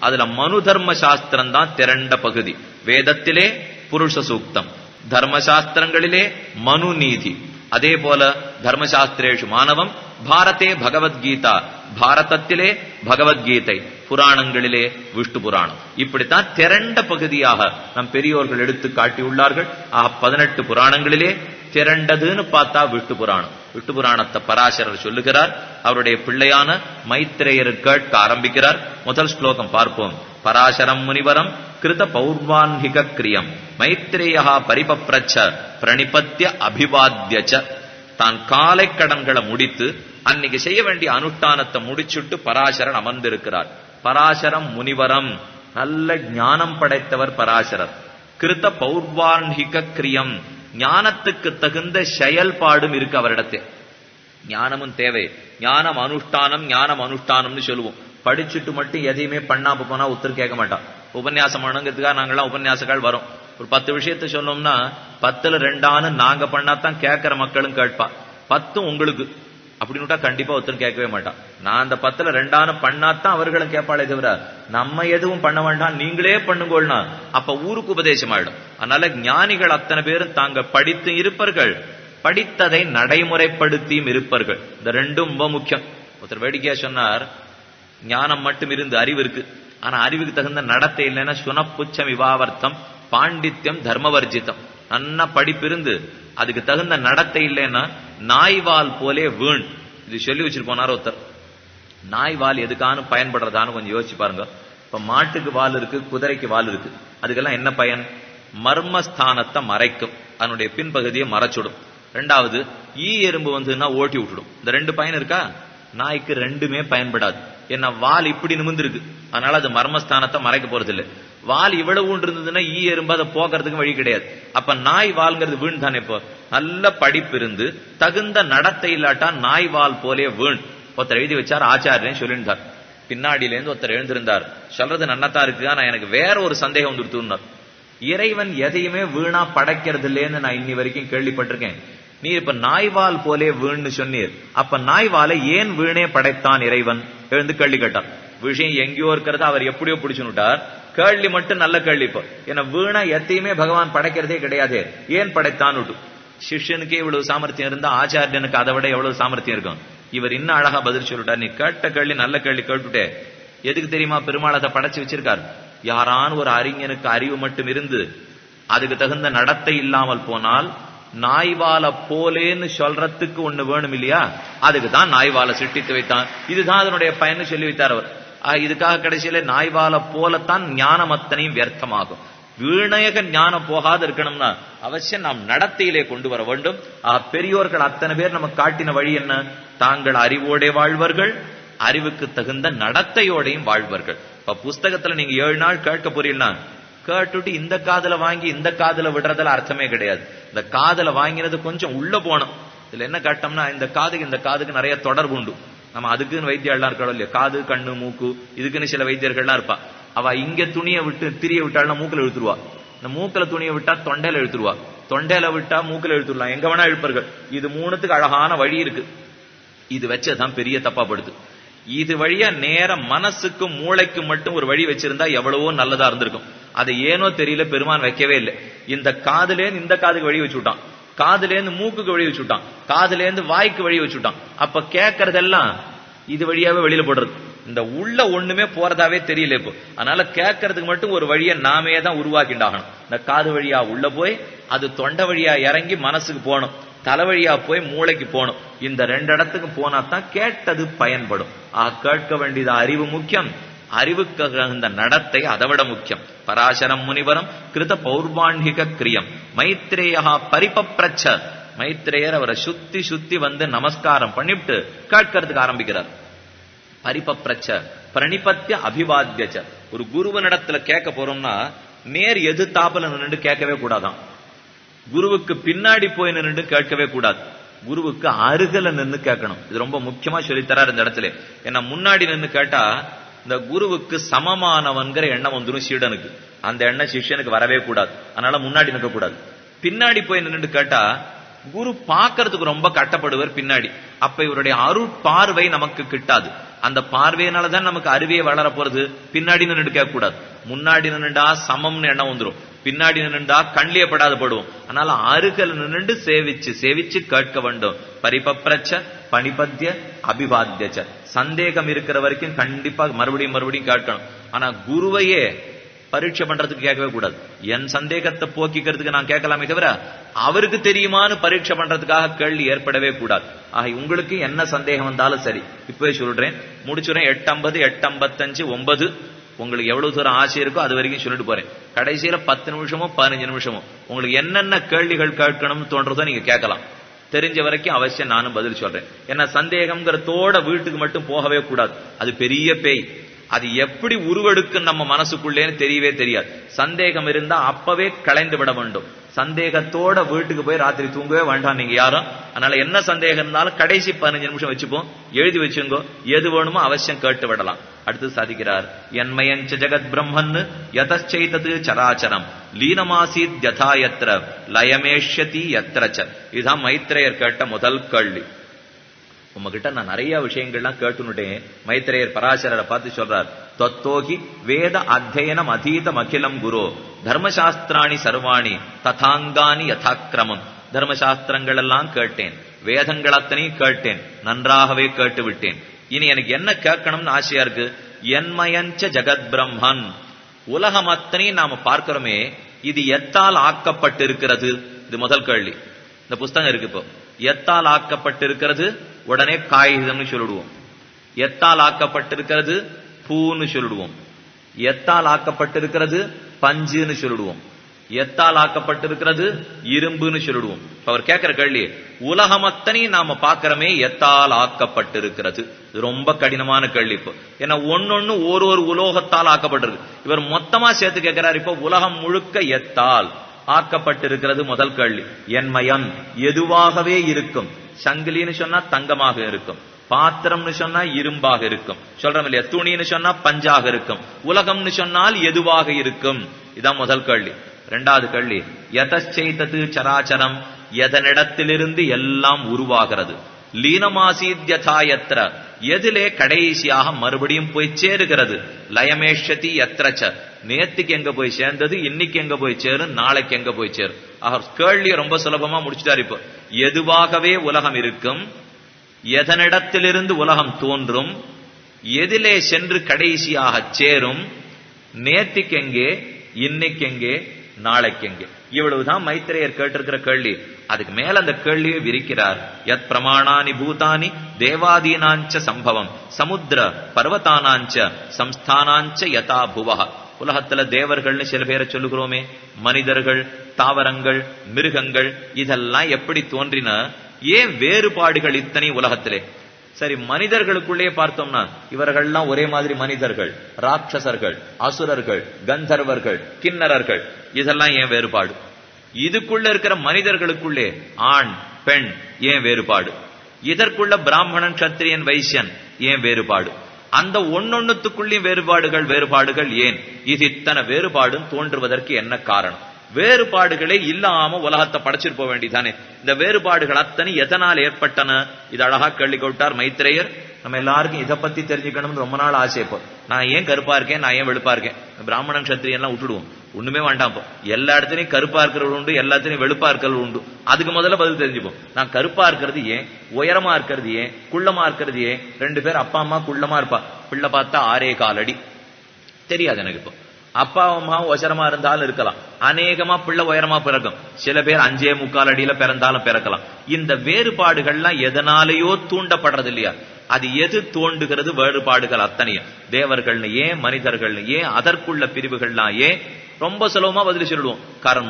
அதுல மனு தர்ம சாஸ்திரம் தான் திரண்ட பகுதி. வேதத்திலே புருஷ சூக்தம். தர்மசாஸ்திரங்களிலே மனு நீதி அதே போல தர்மசாஸ்திரேஷு மாணவம் பாரதே பகவத்கீதா. பாரதத்திலே பகவத்கீதை புராணங்களிலே விஷ்ணு புராணம். இப்படித்தான் திரண்ட பகுதியாக நம் பெரியோர்கள் எடுத்து காட்டியுள்ளார்கள். ஆஹ் பதினெட்டு புராணங்களிலே திரண்டதுன்னு பார்த்தா விஷ்ணு புராணம். விட்டு புராணத்தை பராசரர் சொல்லுகிறார். அவருடைய பிள்ளையான மைத்திரையர் கேட்க ஆரம்பிக்கிறார். முதல் ஸ்லோகம் பார்ப்போம். பராசரம் முனிவரம் கிருத பௌர்வான்ஹிக கிரியம். மைத்திரேயா பரிபப்ரச்ச பிரணிபத்திய அபிவாத்தியச்ச தான் காலை கடன்களை முடித்து அன்னைக்கு செய்ய வேண்டிய அனுஷ்டானத்தை முடிச்சுட்டு பராசரன் அமர்ந்திருக்கிறார். பராசரம் முனிவரம். நல்ல ஞானம் படைத்தவர் பராசரர். கிருத பௌர்வான்ஹிக கிரியம். ஞானத்துக்கு தகுந்த செயல்பாடும் இருக்கு அவரிடத்தே. ஞானமும் தேவை. ஞானம் அனுஷ்டானம் ஞானம் அனுஷ்டானம்னு சொல்லுவோம். படிச்சுட்டு மட்டும் எதையுமே பண்ணாம போனா உத்தர் கேட்க மாட்டான். உபன்யாசம் பண்ணுங்கிறதுக்காக நாங்கெல்லாம் உபன்யாசங்கள் வரோம். ஒரு பத்து விஷயத்த சொன்னோம்னா பத்துல ரெண்டான்னு நாங்க பண்ணாதான் கேட்கிற மக்களும் கேட்பா பத்தும் உங்களுக்கு. அப்படின்னு கண்டிப்பா ஒருத்தன் கேட்கவே மாட்டான். நான் அந்த பத்துல ரெண்டான பண்ணாதான் அவர்களும் கேட்பாளே தவிர நம்ம எதுவும் பண்ண வேண்டாம் நீங்களே பண்ணுங்கோள்னா அப்ப ஊருக்கு உபதேசம் ஆயிடும். அதனால ஞானிகள் அத்தனை பேரும் தாங்க படித்து இருப்பார்கள். படித்ததை நடைமுறைப்படுத்தியும் இருப்பார்கள். இந்த ரெண்டும் ரொம்ப முக்கியம். ஒருத்தர் வேடிக்கையா சொன்னார் ஞானம் மட்டும் இருந்து அறிவு இருக்கு. ஆனா அறிவுக்கு தகுந்த நடத்தை இல்லைன்னா சுனப்புச்சம் விவாவர்த்தம் பாண்டித்யம் தர்மவர்ஜிதம். நன்னா படிப்பு இருந்து அதுக்கு தகுந்த நடத்தை இல்லைன்னா நாய்வால் போலே வீண். இது சொல்லி வச்சிருப்போனார் ஒருத்தர். நாய்வால் எதுக்கானு பயன்படுறதான்னு கொஞ்சம் யோசிச்சு பாருங்க. இப்ப மாட்டுக்கு வால் இருக்கு குதிரைக்கு வால் இருக்கு. அதுக்கெல்லாம் என்ன பயன்? மர்மஸ்தானத்தை மறைக்கும். அதனுடைய பின்பகுதியை மறைச்சுடும். ரெண்டாவது ஈ எறும்பு வந்துன்னா ஓட்டி விட்டுடும். இந்த ரெண்டு பயன் இருக்கா? நாய்க்கு ரெண்டுமே பயன்படாது. என்ன வால் இப்படி நிமிந்திருக்கு அதனால அது மர்மஸ்தானத்தை மறைக்க போறது இல்லை வால் இவ்வளவு இருந்ததுன்னா ஈ எறும்பு அதை போக்குறதுக்கு வழி கிடையாது. அப்ப நாய் வால்ங்கிறது வீண் தானே இப்போ. நல்ல படிப்பு இருந்து தகுந்த நடத்தை இல்லாட்டா நாய் வால் போலே வீண். ஒருத்தர் எழுதி வச்சார் ஆச்சாரியன் சொல்லியிருந்தார். பின்னாடியில இருந்து ஒருத்தர் எழுந்திருந்தார். சொல்றது நன்னத்தா இருக்கு ஆனா எனக்கு வேற ஒரு சந்தேகம் வந்துருத்துனார் இறைவன் எதையுமே வீணா படைக்கிறது இல்லைன்னு நான் இன்னி வரைக்கும் கேள்விப்பட்டிருக்கேன். நீர் இப்ப நாய்வால் போலே வீண்னு சொன்னீர். அப்ப நாய்வாலை ஏன் வீணே படைத்தான் இறைவன்? எழுந்து கேள்வி கேட்டார் விஷயம் எங்கேயோ இருக்கிறத அவர் எப்படியோ பிடிச்சுட்டார் கேள்வி மட்டும் நல்ல கேள்வி இப்போ. ஏன்னா வீணா எத்தையுமே பகவான் படைக்கிறதே கிடையாது. ஏன் படைத்தான் சிஷ்யனுக்கே இவ்வளவு சாமர்த்தியம் இருந்தா ஆச்சாரியனுக்கு அதை விட எவ்வளவு சாமர்த்தியம் இருக்கும்? இவர் இன்னும் அழகா பதில் சொல்லிட்டார். நீ கேட்ட கேள்வி நல்ல கேள்வி கேட்டுட்டே. எதுக்கு தெரியுமா பெருமாள் அதை படைச்சு வச்சிருக்காரு? யாரான ஒரு அறிஞனுக்கு அறிவு மட்டும் இருந்து அதுக்கு தகுந்த நடத்தை இல்லாமல் போனால் நாய்வால போலேன்னு சொல்றதுக்கு ஒண்ணு வேணும் இல்லையா? அதுக்கு தான் நாய்வால சிட்டித்து வைத்தான். இதுதான் அதனுடைய பயன் சொல்லி வைத்தார் அவர். இதுக்காக கடைசியில நாய்வால போலத்தான் ஞானம் அத்தனையும் வியர்த்தமாகும். வீணயக ஞானம் போகாது இருக்கணும்னா அவசியம் நாம் நடத்தையிலே கொண்டு வர வேண்டும். பெரியோர்கள் அத்தனை பேர் நம்ம காட்டின வழி என்ன? தாங்கள் அறிவோடே வாழ்வர்கள் அறிவுக்கு தகுந்த நடத்தையோடையும் வாழ்வர்கள். இப்ப புஸ்தகத்துல நீங்க ஏழு நாள் கேட்க போறீங்கன்னா கேட்டுட்டு இந்த காதல வாங்கி இந்த காதல விடுறதுல அர்த்தமே கிடையாது. இந்த காதல வாங்கினது கொஞ்சம் உள்ள போனோம் இதுல என்ன கேட்டோம்னா இந்த காதுக்கு இந்த காதுக்கு நிறைய தொடர்பு உண்டு. நம்ம அதுக்குன்னு வைத்தியர்லாம் இருக்கணும் இல்லையா காது கண்ணு மூக்கு இதுக்குன்னு சில வைத்தியர்கள்லாம் இருப்பா. அவ இங்க துணியை விட்டு திரிய விட்டாள்னா மூக்கில் இழுத்துருவா. இந்த மூக்கில துணியை விட்டா தொண்டையில இழுத்துருவா. தொண்டையில விட்டா மூக்கில் எழுத்துடலாம் எங்க வேணா இழுப்பார்கள். இது மூணுத்துக்கு அழகான வழி இருக்கு. இது வச்சதான் பெரிய தப்பா படுது. இது வழியா நேர மனசுக்கும் மூளைக்கும் மட்டும் ஒரு வழி வச்சிருந்தா எவ்வளவோ நல்லதா இருந்திருக்கும். அதை ஏனோ தெரியல பெருமான் வைக்கவே இல்லை. இந்த காதுலேருந்து இந்த காதுக்கு வழி வச்சு விட்டான் காதுலேருந்து மூக்குக்கு வழி வச்சு விட்டான் காதுலேருந்து வாய்க்கு வழி வச்சு விட்டான் அப்ப கேட்கறதெல்லாம் இது வழியாவே வெளியில போடுறது. இந்த உள்ள ஒண்ணுமே போறதாவே தெரியல இப்போ. அதனால கேட்கறதுக்கு மட்டும் ஒரு வழியை நாமே தான் உருவாக்கிண்டாகணும். இந்த காது வழியா உள்ள போய் அது தொண்டை வழியா இறங்கி மனசுக்கு போகணும். தலை வழியா போய் மூளைக்கு போகணும். இந்த ரெண்டு இடத்துக்கு போனா தான் கேட்டது பயன்படும். ஆ கேட்க வேண்டியது அறிவு முக்கியம். அறிவுக்கு தகுந்த நடத்தை அதை விட முக்கியம். பராசரம் முனிவரம் கிருத பௌர்வாண்டிக கிரியம். மைத்ரேயா பரிபப்ரச்ச. மைத்ரேயர் அவரை சுத்தி சுத்தி வந்து நமஸ்காரம் பண்ணிவிட்டு கேட்கறதுக்கு ஆரம்பிக்கிறார். பரிபப்ரச்ச. பிரணிபத்திய அபிவாத்தியச்ச ஒரு குருவனிடத்துல கேட்க போறோம்னா நேர் எது தாப்பல நின்று கேட்கவே கூடாதான். குருவுக்கு பின்னாடி போய் நின்று கேட்கவே கூடாது. குருவுக்கு அருகல நின்று கேட்கணும். இது ரொம்ப முக்கியமா சொல்லித்தரார் இந்த இடத்துல. ஏன்னா முன்னாடி நின்று கேட்டா இந்த குருவுக்கு சமமானவன்கிற எண்ணம் வந்துடும் சீடனுக்கு. அந்த எண்ணம் சிஷ்யனுக்கு வரவே கூடாது. அதனால முன்னாடி நிற்க கூடாது. பின்னாடி போய் நின்று கேட்டா குரு பாக்குறதுக்கு ரொம்ப கட்டப்படுவர் பின்னாடி. அப்ப இவருடைய அருட்பார்வை நமக்கு கிட்டாது. அந்த பார்வையினாலதான் நமக்கு அருவியை வளர போறது பின்னாடி நின்று கேட்க கூடாது முன்னாடி நின்றுடா சமம்னு எண்ணம் வந்துடும் பின்னாடி நின்னுண்டா கண்ணிலே படாத படுவோம். அதனால அருகல் நின்று சேவிச்சு சேவிச்சு கேட்க வேண்டும். பரிபப்ரச்ச பணிபத்திய அபிவாத்தியச்ச சந்தேகம் இருக்கிற வரைக்கும் கண்டிப்பா மறுபடியும் மறுபடியும் கேட்கணும். ஆனா குருவையே பரீட்சை பண்றதுக்கு கேட்கவே கூடாது. என் சந்தேகத்தை போக்கிக்கிறதுக்கு நான் கேட்கலாமே தவிர அவருக்கு தெரியுமான்னு பரீட்சை பண்றதுக்காக கேள்வி ஏற்படவே கூடாது. ஆக உங்களுக்கு என்ன சந்தேகம் வந்தாலும் சரி. இப்பவே சொல்றேன். முடிச்சுறேன். எட்டு ஐம்பது எட்டு ஐம்பத்தஞ்சு ஒன்பது. உங்களுக்கு எவ்வளவு தூரம் ஆசை இருக்கோ அது வரைக்கும் சொல்லிட்டு போறேன். கடைசியில பத்து நிமிஷமோ பதினஞ்சு நிமிஷமோ உங்களுக்கு என்னென்ன கேள்விகள் கேட்கணும்னு தோன்றதோ நீங்க கேட்கலாம். தெரிஞ்ச வரைக்கும் அவசியம் நானும் பதில் சொல்றேன். ஏன்னா சந்தேகம்ங்கிறதோட வீட்டுக்கு மட்டும் போகவே கூடாது. அது பெரிய பேய். அது எப்படி உருவெடுக்கும் நம்ம மனசுக்குள்ளேன்னு தெரியவே தெரியாது. சந்தேகம் இருந்தா அப்பவே களைந்து விட வேண்டும். சந்தேகத்தோட வீட்டுக்கு போய் ராத்திரி தூங்கவே வேண்டாம். நீங்க யாரும். அதனால என்ன சந்தேகம் இருந்தாலும் கடைசி பதினஞ்சு நிமிஷம் வச்சுப்போம். எழுதி வச்சுங்கோ. எது வேணுமோ அவசியம் கேட்டு விடலாம். அடுத்து சாதிக்கிறார். என்மயஞ்ச ஜெகத் பிரம்மன் யதச்சைதது சராச்சரம். லீனமாசீத் யதா யத்ர லயமேஷ்யதி யத்ரச்ச. இதுதான் மைத்ரேயர் கேட்ட முதல் கேள்வி. உங்ககிட்ட நான் நிறைய விஷயங்கள்லாம் கேட்டுனுட்டேன். மைத்திரையர் பராசரரை பார்த்து சொல்றார் தொத்தோகி வேத அத்தியனம் அதீதம் அகிலம் குரு தர்மசாஸ்திராணி சர்வாணி ததாங்கானி யதாக்கிரமம் தர்மசாஸ்திரங்கள் எல்லாம் கேட்டேன் வேதங்கள் அத்தனையும் கேட்டேன் நன்றாகவே கேட்டு விட்டேன் இனி எனக்கு என்ன கேட்கணும்னு ஆசையா இருக்கு? என்மயஞ்ச ஜெகத் பிரம்மன் உலகம் அத்தனையும் நாம பார்க்கிறோமே இது எத்தால் ஆக்கப்பட்டிருக்கிறது? இது முதல் கேள்வி. இந்த புஸ்தகம் இருக்கு இப்போ. எத்தால் ஆக்கப்பட்டிருக்கிறது? உடனே காகிதம்னு சொல்லிடுவோம். எத்தால் ஆக்கப்பட்டிருக்கிறது? பூன்னு சொல்லிடுவோம். எத்தால் ஆக்கப்பட்டிருக்கிறது? பஞ்சுன்னு சொல்லிடுவோம். எத்தால் ஆக்கப்பட்டிருக்கிறது? இரும்புன்னு சொல்லிடுவோம். அவர் கேட்கிற கேள்வி உலகம் அத்தனையும் நாம பாக்கிறோமே எத்தால் ஆக்கப்பட்டிருக்கிறது? ரொம்ப கடினமான கேள்வி இப்போ. ஏன்னா ஒன்னொன்னு ஒரு ஒரு உலோகத்தால் ஆக்கப்பட்டிருக்கு. இவர் மொத்தமா சேர்த்து கேட்கிறார் இப்போ உலகம் முழுக்க எத்தால். ஆக்கப்பட்டிருக்கிறது முதல் கேள்வி. என்மயம் எதுவாகவே இருக்கும். சங்கிலின்னு சொன்னா தங்கமாக இருக்கும். பாத்திரம்னு சொன்னா இரும்பாக இருக்கும். சொல்றோம் இல்லையா? துணின்னு சொன்னா பஞ்சாக இருக்கும். உலகம்னு சொன்னால் எதுவாக இருக்கும்? இதான் முதல் கேள்வி. ரெண்டாவது கேள்வி. எதச்செய்தது சராச்சரம்? எதனிடத்திலிருந்து எல்லாம் உருவாகிறது? லீனமாசீத்யதாயத்திர எதிலே கடைசியாக மறுபடியும் போய் சேருகிறது. லயமேஷதி எத்திரச்ச நேத்துக்கு எங்க போய் சேர்ந்தது இன்னைக்கு எங்க போய் சேரும் நாளைக்கு எங்க போய் சேரும். அவர் கேள்வியை ரொம்ப சுலபமா முடிச்சுட்டார் இப்போ. எதுவாகவே உலகம் இருக்கும் எதனிடத்திலிருந்து உலகம் தோன்றும் எதிலே சென்று கடைசியாக சேரும் நேத்திக்கு எங்கே இன்னைக்கு எங்கே நாளைக்கு எங்கே. இவ்வளவுதான் மைத்திரேயர் கேட்டிருக்கிற கேள்வி. அதுக்கு மேல அந்த கேள்வியை விரிக்கிறார். யத் பிரமாணானி பூதானி தேவாதீனாஞ்ச சம்பவம். சமுத்திர பர்வத்தானாஞ்ச சம்ஸ்தானாஞ்ச யதா புவஹ. உலகத்துல தேவர்கள்னு சில பேரை சொல்லுகிறோமே மனிதர்கள் தாவரங்கள் மிருகங்கள் இதெல்லாம் எப்படி தோன்றின? ஏன் வேறுபாடுகள் இத்தனை உலகத்திலே? சரி மனிதர்களுக்குள்ளே பார்த்தோம்னா இவர்கள்லாம் ஒரே மாதிரி மனிதர்கள் ராட்சசர்கள் அசுரர்கள் கந்தர்வர்கள் கிண்ணறர்கள் இதெல்லாம் ஏன் வேறுபாடு? இதுக்குள்ள இருக்கிற மனிதர்களுக்குள்ளே ஆண் பெண் ஏன் வேறுபாடு? இதற்குள்ள பிராமணன் கத்திரியன் வைசியன் ஏன் வேறுபாடு? அந்த ஒன்னொன்னுத்துக்குள்ளேயும் வேறுபாடுகள் வேறுபாடுகள் ஏன்? இது இத்தனை வேறுபாடும் தோன்றுவதற்கு என்ன காரணம்? வேறுபாடுகளே இல்லாம உலகத்தை படைச்சிட்டு போக இந்த வேறுபாடுகள் அத்தனை எதனால் ஏற்பட்டன? இது அழகா கேள்வி கொட்டார் மைத்திரேயர் நம்ம எல்லாருக்கும் இதை பத்தி தெரிஞ்சுக்கணும்னு ரொம்ப நாள் ஆசை இப்போ நான் ஏன் கருப்பா இருக்கேன்? நான் ஏன் வெளுப்பா இருக்கேன்? பிராமணன் கத்திரியன் எல்லாம் விட்டுடுவோம். ஒண்ணுமே வேண்டாம் எல்லா இடத்துலையும் கருப்பா இருக்கிறது உண்டு எல்லாத்துலயும் வெளுப்பா இருக்கிறது உண்டு. அதுக்கு முதல்ல பதில் தெரிஞ்சுப்போம். நான் கருப்பா இருக்கிறது ஏன்? உயரமா இருக்கிறது ஏன்? குள்ளமா இருக்கிறது ஏன்? ரெண்டு பேர் அப்பா அம்மா குள்ளமா இருப்பா. பிள்ளை பார்த்தா ஆறே கால் அடி தெரியாது எனக்கு இப்போ. அப்பா அம்மா உசரமா இருந்தாலும் இருக்கலாம். அநேகமா பிள்ளை உயரமா பிறக்கும். சில பேர் அஞ்சே முக்கால் அடியில பிறந்தாலும் பிறக்கலாம். இந்த வேறுபாடுகள்லாம் எதனாலேயோ தூண்டப்படுறது இல்லையா அது எது தோண்டுகிறது வேறுபாடுகள் அத்தனையும். தேவர்கள்னு ஏன் மனிதர்கள்னு ஏன் அதற்குள்ள பிரிவுகள்லாம் ஏன்? ரொம்ப சுலபமா பதில் சொல்லிடுவோம். கர்மம்.